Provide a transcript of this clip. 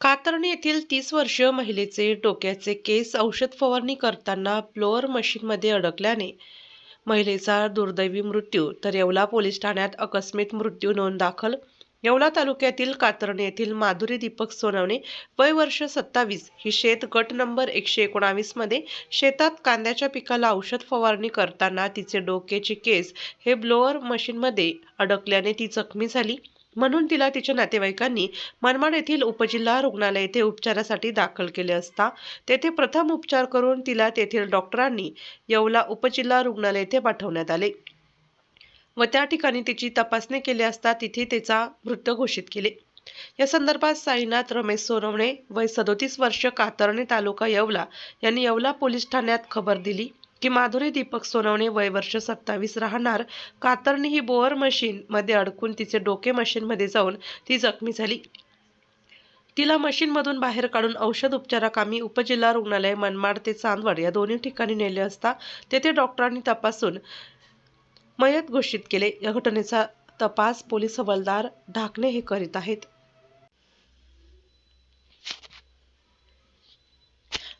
कातरणी येथील तीस वर्षीय महिलेचे डोक्याचे केस औषध फवारणी करताना ब्लोअर मशीनमध्ये अडकल्याने महिलेचा दुर्दैवी मृत्यू तर येवला पोलीस ठाण्यात अकस्मित मृत्यू नोंद दाखल. येवला तालुक्यातील कातरणी येथील माधुरी दीपक सोनवणे वय वर्ष सत्तावीस. ही शेत गट नंबर एकशे एकोणावीसमध्ये शेतात कांद्याच्या पिकाला औषध फवारणी करताना तिचे डोक्याचे केस हे ब्लोअर मशीनमध्ये अडकल्याने ती जखमी झाली. म्हणून तिला तिच्या नातेवाईकांनी मनमाड येथील उपजिल्हा रुग्णालय येथे उपचारासाठी दाखल केले असता तेथे प्रथम उपचार करून तिला तेथील डॉक्टरांनी येवला उपजिल्हा रुग्णालय येथे पाठवण्यात आले व त्या ठिकाणी तिची तपासणी केली असता तिथे तिचा मृत घोषित केले. या संदर्भात साईनाथ रमेश सोनवणे वय सदोतीस वर्ष कातरणे तालुका येवला यांनी येवला पोलीस ठाण्यात खबर दिली. की माधुरी दीपक सोनवणे वय वर्ष सत्तावीस राहणार. कातरणी ही बोअर मशीनमध्ये अडकून तिचे डोके मशीनमध्ये जाऊन ती जखमी झाली. तिला मशीनमधून बाहेर काढून औषध उपचाराकामी उपजिल्हा रुग्णालय मनमाड ते चांदवड या दोन्ही ठिकाणी नेले असता तेथे डॉक्टरांनी तपासून मयत घोषित केले. या घटनेचा तपास पोलीस हवालदार ढाकणे हे करीत आहेत.